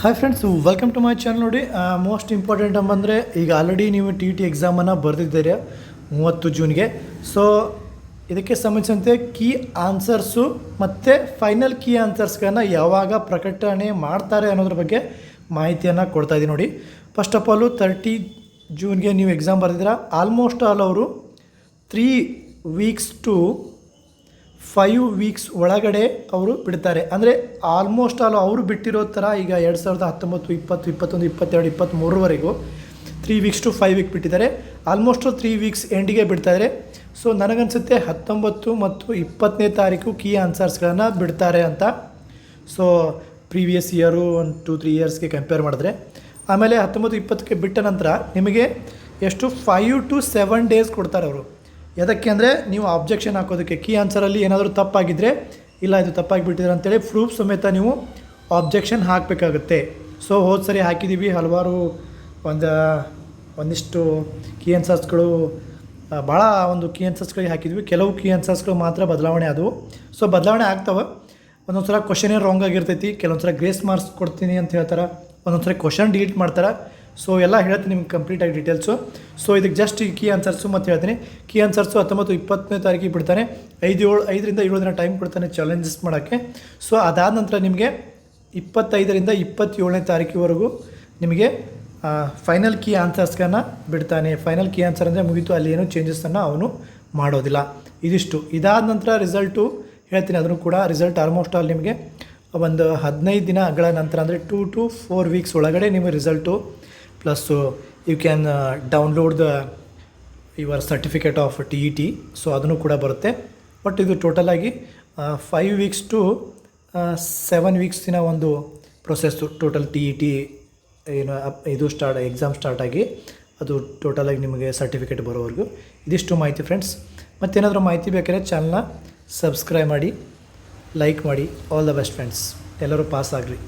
Hi friends welcome to my channel ನೋಡಿ. Most important ಅಂತಂದರೆ ಈಗ ಆಲ್ರೆಡಿ ನೀವು ಟಿ ಟಿ ಎಕ್ಸಾಮನ್ನು ಬರೆದಿದ್ದೀರಿ ಮೂವತ್ತು ಜೂನ್ಗೆ. ಸೊ ಇದಕ್ಕೆ ಸಂಬಂಧಿಸಿದಂತೆ ಕೀ ಆನ್ಸರ್ಸು ಮತ್ತು ಫೈನಲ್ ಕೀ ಆನ್ಸರ್ಸ್ಗಳನ್ನು ಯಾವಾಗ ಪ್ರಕಟಣೆ ಮಾಡ್ತಾರೆ ಅನ್ನೋದ್ರ ಬಗ್ಗೆ ಮಾಹಿತಿಯನ್ನು ಕೊಡ್ತಾ ಇದ್ದೀನಿ ನೋಡಿ. ಫಸ್ಟ್ ಆಫ್ ಆಲು ತರ್ಟಿ ಜೂನ್ಗೆ ನೀವು ಎಕ್ಸಾಮ್ ಬರೆದಿದ್ದೀರಾ. ಆಲ್ಮೋಸ್ಟ್ ಆಲ್ ಅವರು three weeks to five weeks ಒಳಗಡೆ ಅವರು ಬಿಡ್ತಾರೆ. ಅಂದರೆ ಆಲ್ಮೋಸ್ಟ್ ಆಲ್ ಅವರು ಬಿಟ್ಟಿರೋ ಥರ ಈಗ ಎರಡು ಸಾವಿರದ ಹತ್ತೊಂಬತ್ತು, ಇಪ್ಪತ್ತು, ಇಪ್ಪತ್ತೊಂದು, ಇಪ್ಪತ್ತೆರಡು, ಇಪ್ಪತ್ತ್ಮೂರವರೆಗೂ three weeks to five week ಬಿಟ್ಟಿದ್ದಾರೆ. ಆಲ್ಮೋಸ್ಟ್ ತ್ರೀ ವೀಕ್ಸ್ ಎಂಡಿಗೆ ಬಿಡ್ತಾಯಿದ್ದಾರೆ ಸೊ ನನಗನ್ಸುತ್ತೆ ಹತ್ತೊಂಬತ್ತು ಮತ್ತು ಇಪ್ಪತ್ತನೇ ತಾರೀಕು ಕೀ ಆನ್ಸರ್ಸ್ಗಳನ್ನು ಬಿಡ್ತಾರೆ ಅಂತ. ಸೊ ಪ್ರೀವಿಯಸ್ ಇಯರು ಒಂದು ಟು ತ್ರೀ ಇಯರ್ಸ್ಗೆ ಕಂಪೇರ್ ಮಾಡಿದ್ರೆ. ಆಮೇಲೆ ಹತ್ತೊಂಬತ್ತು, ಇಪ್ಪತ್ತಕ್ಕೆ ಬಿಟ್ಟ ನಂತರ ನಿಮಗೆ ಎಷ್ಟು ಫೈವ್ ಟು ಸೆವೆನ್ ಡೇಸ್ ಕೊಡ್ತಾರೆ ಅವರು. ಎದಕ್ಕೆ ಅಂದರೆ ನೀವು ಅಬ್ಜೆಕ್ಷನ್ ಹಾಕೋದಕ್ಕೆ ಕೀ ಆನ್ಸರಲ್ಲಿ ಏನಾದರೂ ತಪ್ಪಾಗಿದ್ದರೆ ಇಲ್ಲ ಇದು ತಪ್ಪಾಗಿಬಿಟ್ಟಿದ್ರೆ ಅಂತೇಳಿ ಪ್ರೂಫ್ ಸಮೇತ ನೀವು ಆಬ್ಜೆಕ್ಷನ್ ಹಾಕಬೇಕಾಗುತ್ತೆ. ಸೊ ಹೋದ ಸರಿ ಹಾಕಿದ್ದೀವಿ ಹಲವಾರು ಒಂದು, ಒಂದಿಷ್ಟು ಕೀ ಆನ್ಸರ್ಸ್ಗಳು ಭಾಳ ಒಂದು ಕೀ ಆನ್ಸರ್ಸ್ಗಳಿಗೆ ಹಾಕಿದ್ವಿ. ಕೆಲವು ಕೀ ಆನ್ಸರ್ಸ್ಗಳು ಮಾತ್ರ ಬದಲಾವಣೆ ಆದವು. ಸೊ ಬದಲಾವಣೆ ಆಗ್ತವೆ. ಒಂದೊಂದು ಸಲ ಕ್ವಶನೇ ರಾಂಗ್ ಆಗಿರ್ತೈತಿ ಕೆಲವೊಂದು ಸಲ ಗ್ರೇಸ್ ಮಾರ್ಕ್ಸ್ ಕೊಡ್ತೀನಿ ಅಂತ ಹೇಳ್ತಾರೆ ಒಂದೊಂದು ಸಲ ಕ್ವಶನ್ ಡಿಲೀಟ್ ಮಾಡ್ತಾರೆ. ಸೊ ಎಲ್ಲ ಹೇಳ್ತೀನಿ ನಿಮ್ಗೆ ಕಂಪ್ಲೀಟಾಗಿ ಡೀಟೇಲ್ಸು ಸೊ ಇದಕ್ಕೆ ಜಸ್ಟ್ ಈ ಕೀ ಆನ್ಸರ್ಸು ಮತ್ತು ಹೇಳ್ತೀನಿ. ಕೀ ಆನ್ಸರ್ಸು ಹತ್ತೊಂಬತ್ತು ಇಪ್ಪತ್ತನೇ ತಾರೀಕಿಗೆ ಬಿಡ್ತಾನೆ. ಐದು ಏಳು, ಐದರಿಂದ ಏಳು ದಿನ ಟೈಮ್ ಕೊಡ್ತಾನೆ ಚಾಲೆಂಜಸ್ ಮಾಡೋಕ್ಕೆ. ಸೊ ಅದಾದ ನಂತರ ನಿಮಗೆ ಇಪ್ಪತ್ತೈದರಿಂದ ಇಪ್ಪತ್ತೇಳನೇ ತಾರೀಕಿವರೆಗೂ ನಿಮಗೆ ಫೈನಲ್ ಕೀ ಆನ್ಸರ್ಸ್ಗಳನ್ನ ಬಿಡ್ತಾನೆ. ಫೈನಲ್ ಕೀ ಆನ್ಸರ್ ಅಂದರೆ ಮುಗೀತು, ಅಲ್ಲಿ ಏನೂ ಚೇಂಜಸನ್ನು ಅವನು ಮಾಡೋದಿಲ್ಲ. ಇದಿಷ್ಟು. ಇದಾದ ನಂತರ ರಿಸಲ್ಟು ಹೇಳ್ತೀನಿ ಅದನ್ನು ಕೂಡ. ರಿಸಲ್ಟ್ ಆಲ್ಮೋಸ್ಟ್ ಆಲ್ ನಿಮಗೆ ಒಂದು ಹದಿನೈದು ದಿನಗಳ ನಂತರ, ಅಂದರೆ ಟೂ ಟು ಫೋರ್ ವೀಕ್ಸ್ ಒಳಗಡೆ ನಿಮಗೆ result plus you can download the your certificate of T E T so ಅದನ್ನು ಕೂಡ ಬರುತ್ತೆ. ಬಟ್ ಇದು ಟೋಟಲಾಗಿ ಫೈವ್ ವೀಕ್ಸ್ ಟು ಸೆವೆನ್ ವೀಕ್ಸಿನ ಒಂದು process total T E T ಏನು ಇದು ಸ್ಟಾರ್ಟ್ ಎಕ್ಸಾಮ್ ಸ್ಟಾರ್ಟ್ ಆಗಿ, ಅದು ಟೋಟಲಾಗಿ ನಿಮಗೆ ಸರ್ಟಿಫಿಕೇಟ್ ಬರೋವರೆಗೂ. ಇದಿಷ್ಟು ಮಾಹಿತಿ ಫ್ರೆಂಡ್ಸ್ ಮತ್ತೇನಾದರೂ ಮಾಹಿತಿ ಬೇಕಾದ್ರೆ ಚಾನಲ್ನ ಸಬ್ಸ್ಕ್ರೈಬ್ ಮಾಡಿ ಲೈಕ್ ಮಾಡಿ. ಆಲ್ ದ ಬೆಸ್ಟ್ ಫ್ರೆಂಡ್ಸ್ ಎಲ್ಲರೂ ಪಾಸ್ ಆಗಲಿ